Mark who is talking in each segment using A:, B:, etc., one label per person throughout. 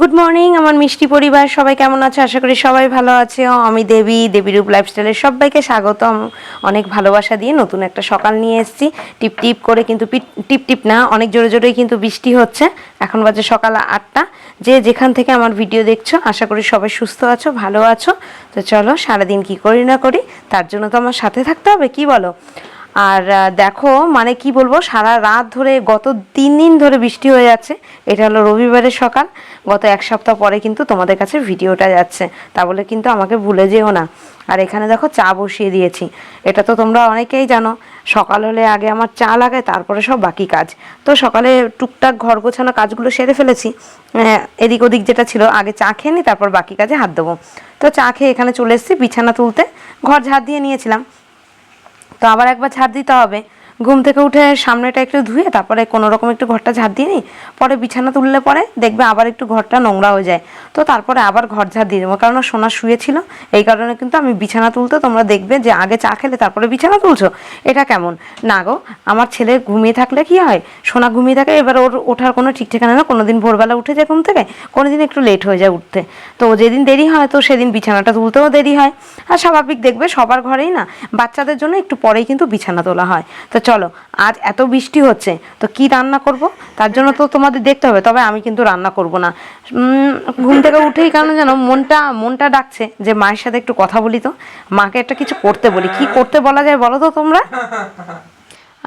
A: Good morning আমার মিষ্টি পরিবার, সবাই কেমন আছে? আশা করি সবাই ভালো আছে। আমি দেবী দেবী রূপ লাইফস্টাইলের সবাইকে স্বাগতম। অনেক ভালোবাসা দিয়ে নতুন একটা সকাল নিয়ে এসেছি। টিপ টিপ করে কিন্তু টিপ টিপ না, অনেক জোরে জোরেই কিন্তু বৃষ্টি হচ্ছে। এখন বাজে সকাল আটটা। যে যেখান থেকে আমার ভিডিও দেখছ, আশা করি সবাই সুস্থ আছো, ভালো আছো। তো চলো সারাদিন কি করি না করি, তার জন্য তো আমার সাথে থাকতে হবে, কি বলো? আর দেখো মানে কি বলব, সারা রাত ধরে গত তিন দিন ধরে বৃষ্টি হয়ে যাচ্ছে। এটা হলো রবিবারের সকাল। গত এক সপ্তাহ পরে কিন্তু তোমাদের কাছে ভিডিওটা যাচ্ছে। তা বলে কিন্তু আমাকে ভুলে যেও না। আর এখানে দেখো, চা বসিয়ে দিয়েছি। এটা তো তোমরা অনেকেই জানো, সকাল হলে আগে আমার চা লাগে তারপরে সব বাকি কাজ। তো সকালে টুকটাক ঘর গোছানো কাজগুলো সেরে ফেলেছি। এদিক ওদিক যেটা ছিল, আগে চা খেয়ে নিই তারপর বাকি কাজে হাত দেবো। তো চা খেয়ে এখানে চলে এসেছি বিছানা তুলতে। ঘর ঝাড় দিয়ে নিয়েছিলাম। তো আবার একবার ছাড় দিতে হবে। ঘুম থেকে উঠে সামনেটা একটু ধুয়ে তারপরে কোনো রকম একটু ঘরটা ঝাড় দিয়ে নিই, পরে বিছানা তুললে পরে দেখবে আবার একটু ঘরটা নোংরা হয়ে যায়। তো তারপরে আবার ঘর ঝাড় দিয়ে দেবো কারণ সোনা শুয়েছিল, এই কারণে কিন্তু আমি বিছানা তুলতে তোমরা দেখবে যে আগে চা খেলে তারপরে বিছানা তুলছো, এটা কেমন? না গো, আমার ছেলে ঘুমিয়ে থাকলে কি হয়? সোনা ঘুমিয়ে থাকে, এবার ওর ওঠার কোনো ঠিক ঠিকানা না কোনো দিন ভোরবেলা উঠে যায় ঘুম থেকে কোনো দিন একটু লেট হয়ে যায় উঠতে। তো যেদিন দেরি হয়, তো সেদিন বিছানাটা তুলতেও দেরি হয়। আর স্বাভাবিক দেখবে সবার ঘরেই না, বাচ্চাদের জন্য একটু পরেই কিন্তু বিছানা তোলা হয়। তো চলো, আজ এত বৃষ্টি হচ্ছে, তো কি রান্না করব? তার জন্য তো তোমাদের দেখতে হবে, তবে আমি কিন্তু রান্না করব না। ঘুম থেকে উঠেই কেন যেন মনটা মনটা ডাকছে যে মায়ের সাথে একটু কথা বলি তো। মাকে একটা কিছু করতে বলি। কি করতে বলা যায় বলো তো তোমরা?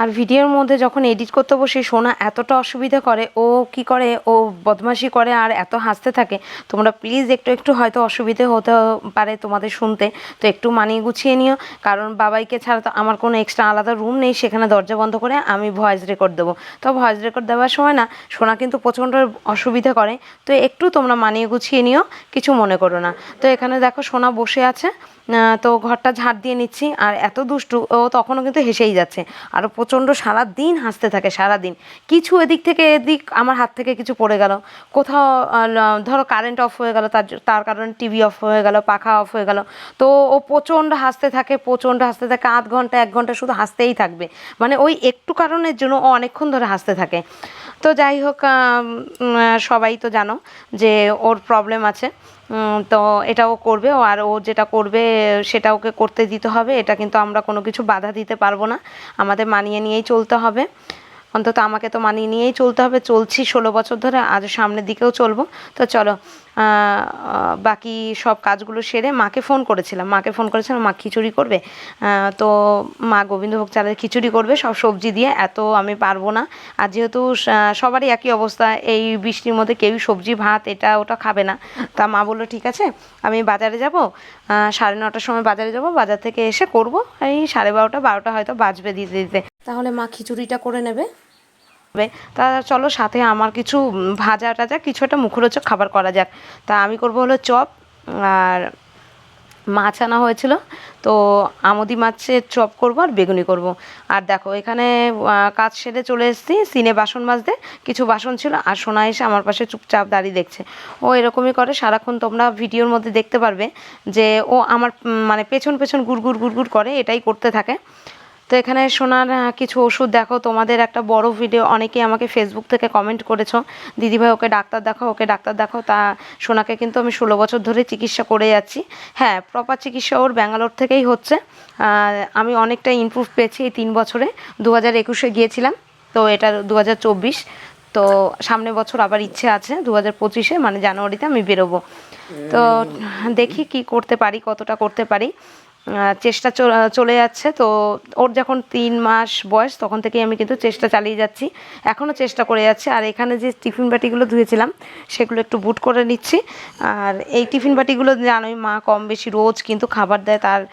A: আর ভিডিওর মধ্যে যখন এডিট করতে বসে সোনা এতটা অসুবিধা করে, ও কি করে, ও বদমাশি করে আর এত হাসতে থাকে, তোমরা প্লিজ একটু একটু হয়তো অসুবিধে হতে পারে তোমাদের শুনতে। তো একটু মানিয়ে গুছিয়ে নিও, কারণ বাবাইকে ছাড়া তো আমার কোনো এক্সট্রা আলাদা রুম নেই, সেখানে দরজা বন্ধ করে আমি ভয়েস রেকর্ড দেবো। তো ভয়েস রেকর্ড দেওয়ার সময় না, সোনা কিন্তু প্রচণ্ড অসুবিধা করে, তো একটু তোমরা মানিয়ে গুছিয়ে নিও, কিছু মনে করো না। তো এখানে দেখো সোনা বসে আছে তো ঘরটা ঝাড় দিয়ে নিচ্ছি, আর এত দুষ্টু, ও তখনও কিন্তু হেসেই যাচ্ছে। আর প্রচণ্ড সারা দিন হাসতে থাকে সারা দিন কিছু এদিক থেকে এদিক আমার হাত থেকে কিছু পড়ে গেল। কোথাও ধরো কারেন্ট অফ হয়ে গেল, তার তার কারণে টিভি অফ হয়ে গেল, পাখা অফ হয়ে গেল। তো ও প্রচণ্ড হাসতে থাকে, প্রচণ্ড হাসতে থাকে, আধ ঘণ্টা, এক ঘণ্টা শুধু হাসতেই থাকবে। মানে ওই একটু কারণের জন্য ও অনেকক্ষণ ধরে হাসতে থাকে। তো যাই হোক সবাই তো জানো যে ওর প্রবলেম আছে। তো তো এটাও করবে ও, আর ও যেটা করবে সেটা ওকে করতে দিতে হবে। এটা কিন্তু আমরা কোনো কিছু বাধা দিতে পারব না। আমাদের মানিয়ে নিয়েই চলতে হবে। অন্তত আমাকে তো মানিয়ে নিয়েই চলতে হবে। চলছি ষোলো বছর ধরে আজ সামনের দিকেও চলবো। তো চলো বাকি সব কাজগুলো সেরে মাকে ফোন করেছিলাম। মাকে ফোন করেছিলাম, মা খিচুড়ি করবে। তো মা গোবিন্দভোগ চালের খিচুড়ি করবে, সব সবজি দিয়ে। এত আমি পারব না। আর যেহেতু সবারই একই অবস্থা, এই বৃষ্টির মধ্যে কেউই সবজি, ভাত, এটা, ওটা খাবে না। তা মা বলল, ঠিক আছে, আমি বাজারে যাব। সাড়ে নটার সময় বাজারে যাব। বাজার থেকে এসে করব। এই সাড়ে বারোটা বারোটা হয়তো বাজবে দিতে দিতে। তাহলে মা খিচুড়িটা করে নেবে। তা চলো সাথে আমার কিছু ভাজা টাজা, কিছু একটা মুখরোচক খাবার করা যাক। তা আমি করব হলো চপ, আর মাছ আনা হয়েছিল, তো আমদি মাছের চপ করব আর বেগুনি করব। আর দেখো, এখানে কাজ সেরে চলে এসেছি, সিনে বাসন মাজতে, কিছু বাসন ছিল, আর সোনা এসে আমার পাশে চুপচাপ দাঁড়িয়ে দেখছে। ও এরকমই করে, সারাক্ষণ তোমরা ভিডিওর মধ্যে দেখতে পারবে যে ও আমার মানে পেছন পেছন গুড় গুড় গুড় গুড় করে, এটাই করতে থাকে। তো এখানে সোনার কিছু ওষুধ দেখো, তোমাদের একটা বড় ভিডিও অনেকেই আমাকে ফেসবুক থেকে কমেন্ট করেছ, দিদিভাই ওকে ডাক্তার দেখাও, ওকে ডাক্তার দেখাও, তা সোনাকে কিন্তু আমি ষোলো বছর ধরে চিকিৎসা করে যাচ্ছি। হ্যাঁ প্রপার চিকিৎসা ওর ব্যাঙ্গালোর থেকেই হচ্ছে আমি অনেকটা ইমপ্রুভ পেয়েছি এই তিন বছরে দু হাজার একুশে গিয়েছিলাম, তো এটা দু হাজার চব্বিশ, তো সামনে বছর আবার ইচ্ছে আছে দু হাজার পঁচিশে মানে জানুয়ারিতে আমি বেরোবো। তো দেখি কি করতে পারি, কতটা করতে পারি। চেষ্টা চল- যাচ্ছে। তো ওর যখন তিন মাস বয়স, তখন থেকেই আমি কিন্তু চেষ্টা চালিয়ে যাচ্ছি। এখনও চেষ্টা করে যাচ্ছি। আর এখানে যে টিফিন বাটিগুলো ধুয়েছিলাম, সেগুলো একটু বুট করে নিচ্ছি। আর এই টিফিন বাটিগুলো জানোই মা কম বেশি রোজ কিন্তু খাবার দেয়। তার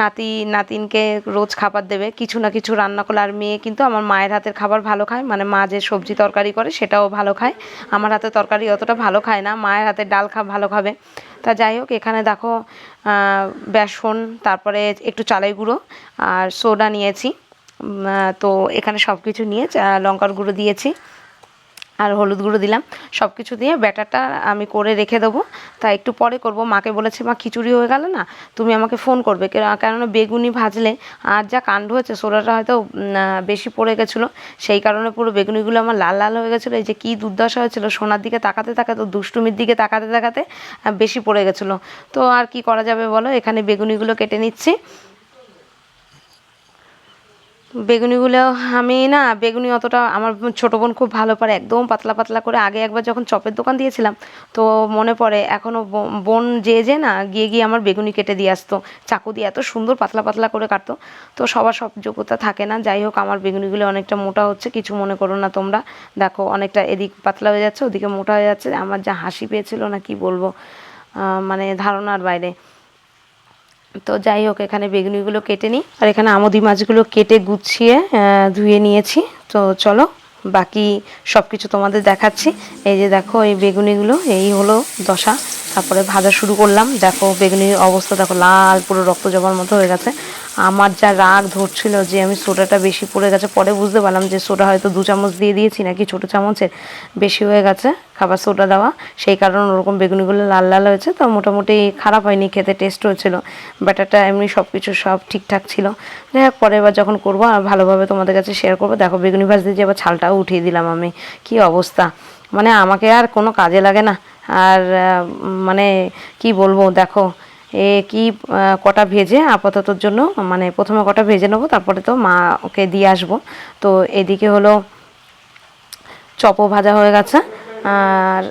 A: নাতি, নাতিনকে রোজ খাবার দেবে। কিছু না কিছু রান্না করলে আর মেয়ে কিন্তু আমার মায়ের হাতের খাবার ভালো খায়। মানে মা যে সবজি তরকারি করে সেটাও ভালো খায়। আমার হাতের তরকারি অতটা ভালো খায় না, মায়ের হাতের ডাল খা ভালো খাবে। তা যাই হোক, এখানে দেখো বেসন, তারপরে একটু চালের গুঁড়ো আর সোডা নিয়েছি। তো এখানে সব কিছু নিয়ে লঙ্কার গুঁড়ো দিয়েছি। আর হলুদ গুঁড়ো দিলাম। সব কিছু দিয়ে ব্যাটারটা আমি করে রেখে দেবো। তা একটু পরে করব। মাকে বলেছি, মা, খিচুড়ি হয়ে গেল না? তুমি আমাকে ফোন করবে। কেন- কেননা বেগুনি ভাজলে আর যা কাণ্ড হয়েছে সোলাটা হয়তো বেশি পড়ে গেছিল। সেই কারণে পুরো বেগুনিগুলো আমার লাল লাল হয়ে গেছিল। এই যে কী দুর্দশা হয়েছিল, সোনার দিকে তাকাতে তাকাতে, দুষ্টুমির দিকে তাকাতে তাকাতে বেশি পড়ে গেছিল। তো আর কি করা যাবে বলো? এখানে বেগুনিগুলো কেটে নিচ্ছি। বেগুনিগুলো আমি না, বেগুনি অতটা আমার ছোটো বোন খুব ভালো পারে, একদম পাতলা পাতলা করে আগে একবার যখন চপের দোকান দিয়েছিলাম, তো মনে পড়ে এখনও বোন যে যে না গিয়ে গিয়ে আমার বেগুনি কেটে দিয়ে আসতো, চাকু দিয়ে এত সুন্দর পাতলা পাতলা করে কাটতো, তো সবার সব যোগ্যতা থাকে না, যাই হোক আমার বেগুনিগুলো অনেকটা মোটা হচ্ছে, কিছু মনে করো না তোমরা, দেখো অনেকটা এদিক পাতলা হয়ে যাচ্ছে, ওদিকে মোটা হয়ে যাচ্ছে, আমার যা হাসি পেয়েছিল না কি বলব মানে ধারণার বাইরে। তো যাই হোক, এখানে বেগুনিগুলো কেটে নিই। আর এখানে আমদি মাছগুলো কেটে গুছিয়ে ধুয়ে নিয়েছি। তো চলো, বাকি সব কিছু তোমাদের দেখাচ্ছি। এই যে দেখো, এই বেগুনিগুলো, এই হলো দশা। তারপরে ভাজা শুরু করলাম। দেখো, বেগুনির অবস্থা দেখো, লাল পুরো রক্ত জবার মতো হয়ে গেছে। আমার যা রাগ ধরছিল যে আমি সোডাটা বেশি পড়ে গেছে, পরে বুঝতে পারলাম যে সোডা হয়তো দু চামচ দিয়ে দিয়েছি নাকি ছোটো চামচের বেশি হয়ে গেছে খাবার সোডা দেওয়া। সেই কারণে ওরকম বেগুনিগুলো লাল লাল হয়েছে, তো মোটামুটি খারাপ হয়নি, খেতে টেস্ট হয়েছিল। ব্যাটারটা এমনি সব কিছু সব ঠিকঠাক ছিল। যাই হোক পরের বার যখন করব, আর ভালোভাবে তোমাদের কাছে শেয়ার করব, দেখো বেগুনি ভাজ দিয়ে যে আবার ছালটাও উঠিয়ে দিলাম আমি। কি অবস্থা? মানে আমাকে আর কোনো কাজে লাগে না। আর মানে কি বলব, দেখো কি কটা ভেজে আপাততর জন্য মানে প্রথমে কটা ভেজে নেব, তারপরে তো মা ওকে দিয়ে আসব। তো এদিকে হলো চপও ভাজা হয়ে গেছে। আর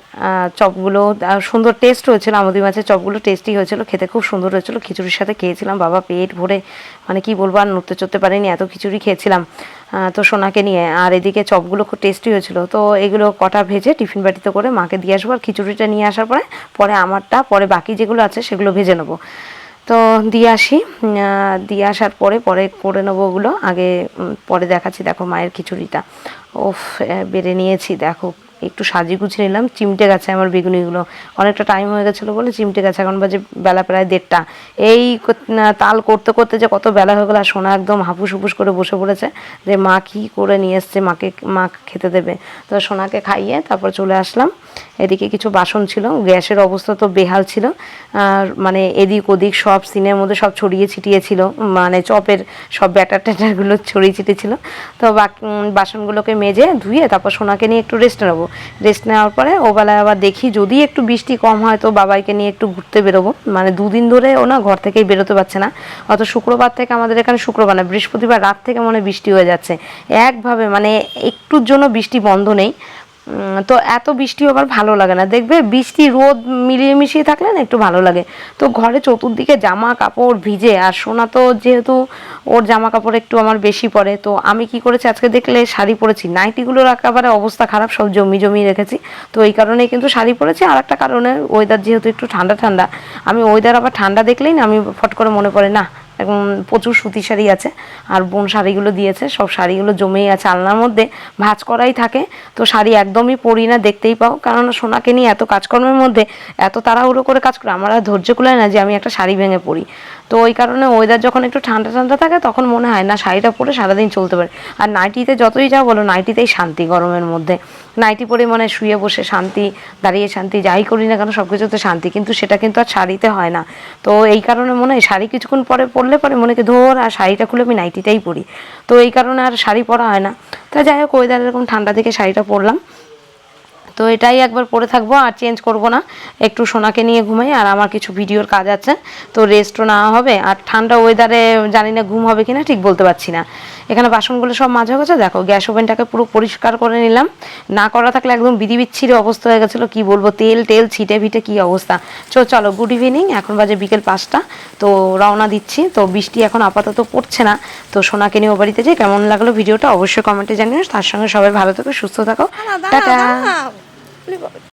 A: চপগুলো সুন্দর টেস্ট হয়েছিল আমাদের মাছের চপগুলো টেস্টি হয়েছিল, খেতে খুব সুন্দর হয়েছিল, খিচুড়ির সাথে খেয়েছিলাম, বাবা পেট ভরে মানে কি বলব, আর নড়তে চড়তে পারিনি, এত খিচুড়ি খেয়েছিলাম। তো সোনাকে নিয়ে, আর এদিকে চপগুলো খুব টেস্টি হয়েছিল, তো এগুলো কটা ভেজে টিফিন বাটিতে করে মাকে দিয়ে আসব, আর খিচুড়িটা নিয়ে আসার পরে পরে আমারটা, পরে বাকি যেগুলো আছে সেগুলো ভেজে নেব। তো দিয়ে আসি দিয়ে আসার পরে পরে করে নেব ওগুলো, আগে পরে দেখাচ্ছি, দেখো মায়ের খিচুড়িটা। ওফ বেড়ে নিয়েছি, দেখো। একটু সাজিয়ে গুছিয়ে নিলাম। চিমটে গেছে আমার বেগুনিগুলো। অনেকটা টাইম হয়ে গেছিল বলে চিমটে গেছে। এখন বাজে বেলা প্রায় দেড়টা। এই তাল করতে করতে যে কত বেলা হয়ে গেলো আর সোনা একদম হাপুস হুপুস করে বসে পড়েছে যে মা কী করে নিয়ে এসছে, মাকে মা খেতে দেবে। তো সোনাকে খাইয়ে তারপর চলে আসলাম। এদিকে কিছু বাসন ছিল, গ্যাসের অবস্থা তো বেহাল ছিল। আর মানে এদিক ওদিক সব সিনের মধ্যে সব ছড়িয়ে ছিটিয়ে ছিল। মানে চপের সব ব্যাটার ট্যাটারগুলো ছড়িয়ে ছিটিয়েছিল তো বাসনগুলোকে মেজে ধুয়ে তারপর সোনাকে নিয়ে একটু রেস্ট নেব। রেস্ট নেওয়ার পরে ওবেলায় আবার দেখি, যদি একটু বৃষ্টি কম হয় তো বাবাইকে নিয়ে একটু ঘুরতে বেরোবো। মানে দুদিন ধরে ও না ঘর থেকেই বেরোতে পারছে না। অত শুক্রবার থেকে আমাদের এখানে শুক্রবার না, বৃহস্পতিবার রাত থেকে মনে বৃষ্টি হয়ে যাচ্ছে। একভাবে মানে একটুর জন্য বৃষ্টি বন্ধ নেই। তো এত বৃষ্টি আবার ভালো লাগে না। দেখবে বৃষ্টি, রোদ মিলিয়ে মিশিয়ে থাকলে না একটু ভালো লাগে। তো ঘরে চতুর্দিকে জামা কাপড় ভিজে, আর সোনা তো যেহেতু ওর জামা কাপড় একটু আমার বেশি পড়ে তো আমি কি করেছি, আজকে দেখলে শাড়ি পরেছি। নাইটিগুলোর একেবারে অবস্থা খারাপ, সব জমি জমি রেখেছি। তো এই কারণেই কিন্তু শাড়ি পরেছি। আর একটা কারণে ওয়েদার যেহেতু একটু ঠান্ডা ঠান্ডা, আমি ওয়েদার আবার ঠান্ডা দেখলেই না, আমি ফট করে মনে পড়ে, না এখন প্রচুর সুতি শাড়ি আছে, আর বোন শাড়িগুলো দিয়েছে, সব শাড়িগুলো জমেই আছে। আলনার মধ্যে ভাঁজ করাই থাকে, তো শাড়ি একদমই পরি না দেখতেই পাও, কারণ সোনাকে নিয়ে এত কাজকর্মের মধ্যে, এত তাড়াহুড়ো করে কাজ করে, আমার আর ধৈর্য কুলায় না যে আমি একটা শাড়ি ভেঙে পরি তো ওই কারণে ওয়েদার যখন একটু ঠান্ডা ঠান্ডা থাকে, তখন মনে হয়, না, শাড়িটা পরে সারাদিন চলতে পারে। আর নাইটিতে যতই যা বলো নাইটিতেই শান্তি গরমের মধ্যে। নাইটি পরে মানে শুয়ে বসে শান্তি, দাঁড়িয়ে শান্তি, যাই করি না কেন সব কিছুতে শান্তি। কিন্তু সেটা কিন্তু আর শাড়িতে হয় না। তো এই কারণে মনে হয়, শাড়ি কিছুক্ষণ পরে পরলে পরে মনে কি, ধর, আর শাড়িটা খুলে আমি নাইটিটাই পরি। তো এই কারণে আর শাড়ি পরা হয় না। তা যাই হোক ওয়েদার এরকম ঠান্ডা থেকে শাড়িটা পরলাম। তো এটাই একবার পরে থাকব আর চেঞ্জ করব না। একটু সোনাকে নিয়ে ঘুমাই আর আমার কিছু ভিডিওর কাজ আছে। তো রেস্টও নেওয়া হবে আর ঠান্ডা ওয়েদারে জানি না ঘুম হবে কিনা ঠিক বলতে পারছি না। এখানে বাসনগুলো সব মাঝে গেছে দেখো গ্যাস ওভেনটাকে পুরো পরিষ্কার করে নিলাম। না করা থাকলে একদম বিধি বিচ্ছিরি অবস্থা হয়ে গেছিল কি বলব তেল টেল ছিটে ভিটে কি অবস্থা। চো চলো গুড ইভিনিং এখন বাজে বিকেল পাঁচটা তো রওনা দিচ্ছি। তো বৃষ্টি এখন আপাতত পড়ছে না তো সোনাকে নিয়ে ও বাড়িতে যাই কেমন লাগল ভিডিওটা অবশ্যই কমেন্টে জানিও। তার সঙ্গে সবাই ভালো থাকো সুস্থ থাকো। টাটা। 那个